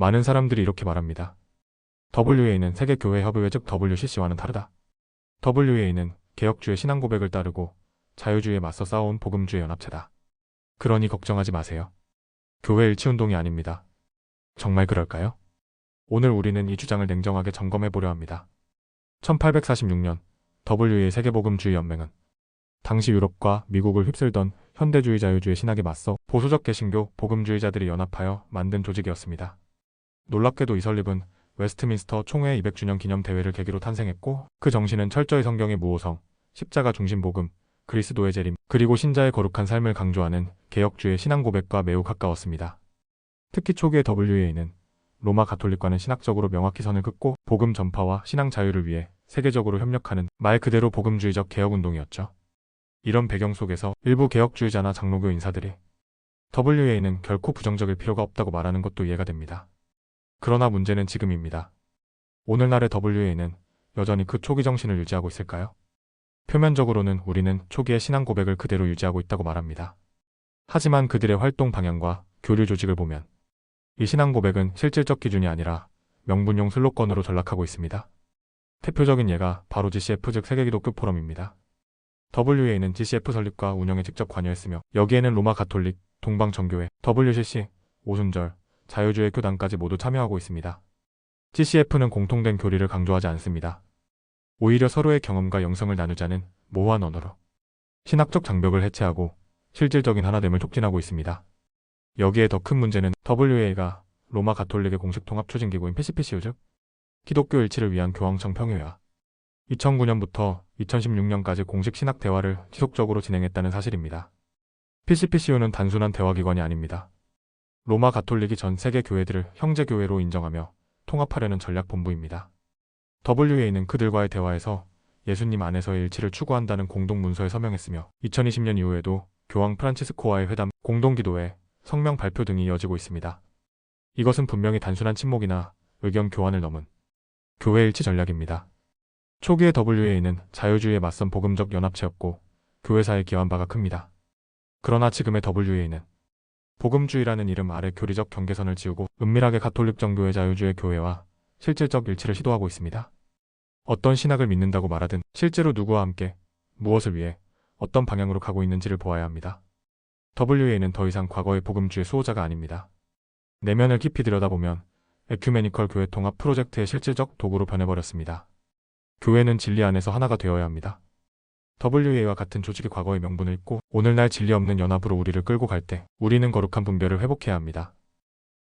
많은 사람들이 이렇게 말합니다. WA는 세계교회협의회 즉 WCC와는 다르다. WA는 개혁주의 신앙 고백을 따르고 자유주의에 맞서 싸워온 복음주의 연합체다. 그러니 걱정하지 마세요. 교회 일치운동이 아닙니다. 정말 그럴까요? 오늘 우리는 이 주장을 냉정하게 점검해 보려 합니다. 1846년 WA 세계복음주의 연맹은 당시 유럽과 미국을 휩쓸던 현대주의 자유주의 신학에 맞서 보수적 개신교 복음주의자들이 연합하여 만든 조직이었습니다. 놀랍게도 이 설립은 웨스트민스터 총회 200주년 기념 대회를 계기로 탄생했고 그 정신은 철저히 성경의 무호성, 십자가 중심 복음, 그리스도의 재림, 그리고 신자의 거룩한 삶을 강조하는 개혁주의 신앙 고백과 매우 가까웠습니다. 특히 초기의 WA는 로마 가톨릭과는 신학적으로 명확히 선을 긋고 복음 전파와 신앙 자유를 위해 세계적으로 협력하는 말 그대로 복음주의적 개혁 운동이었죠. 이런 배경 속에서 일부 개혁주의자나 장로교 인사들이 WA는 결코 부정적일 필요가 없다고 말하는 것도 이해가 됩니다. 그러나 문제는 지금입니다. 오늘날의 WA는 여전히 그 초기 정신을 유지하고 있을까요? 표면적으로는 우리는 초기의 신앙 고백을 그대로 유지하고 있다고 말합니다. 하지만 그들의 활동 방향과 교류 조직을 보면 이 신앙 고백은 실질적 기준이 아니라 명분용 슬로건으로 전락하고 있습니다. 대표적인 예가 바로 GCF 즉 세계기독교 포럼입니다. WA는 GCF 설립과 운영에 직접 관여했으며 여기에는 로마 가톨릭, 동방정교회, WCC, 오순절, 자유주의 교단까지 모두 참여하고 있습니다. GCF는 공통된 교리를 강조하지 않습니다. 오히려 서로의 경험과 영성을 나누자는 모호한 언어로 신학적 장벽을 해체하고 실질적인 하나됨을 촉진하고 있습니다. 여기에 더 큰 문제는 WA가 로마 가톨릭의 공식 통합 추진기구인 PCPCU 즉 기독교 일치를 위한 교황청 평의회와 2009년부터 2016년까지 공식 신학 대화를 지속적으로 진행했다는 사실입니다. PCPCU는 단순한 대화기관이 아닙니다. 로마 가톨릭이 전 세계 교회들을 형제교회로 인정하며 통합하려는 전략본부입니다. WA는 그들과의 대화에서 예수님 안에서의 일치를 추구한다는 공동 문서에 서명했으며 2020년 이후에도 교황 프란치스코와의 회담, 공동기도회, 성명 발표 등이 이어지고 있습니다. 이것은 분명히 단순한 침묵이나 의견 교환을 넘은 교회 일치 전략입니다. 초기의 WA는 자유주의에 맞선 복음적 연합체였고 교회사에 기여한 바가 큽니다. 그러나 지금의 WA는 복음주의라는 이름 아래 교리적 경계선을 지우고 은밀하게 가톨릭 정교회 자유주의 교회와 실질적 일치를 시도하고 있습니다. 어떤 신학을 믿는다고 말하든 실제로 누구와 함께 무엇을 위해 어떤 방향으로 가고 있는지를 보아야 합니다. WA는 더 이상 과거의 복음주의 수호자가 아닙니다. 내면을 깊이 들여다보면 에큐메니컬 교회 통합 프로젝트의 실질적 도구로 변해버렸습니다. 교회는 진리 안에서 하나가 되어야 합니다. WA와 같은 조직의 과거의 명분을 잊고 오늘날 진리 없는 연합으로 우리를 끌고 갈 때 우리는 거룩한 분별을 회복해야 합니다.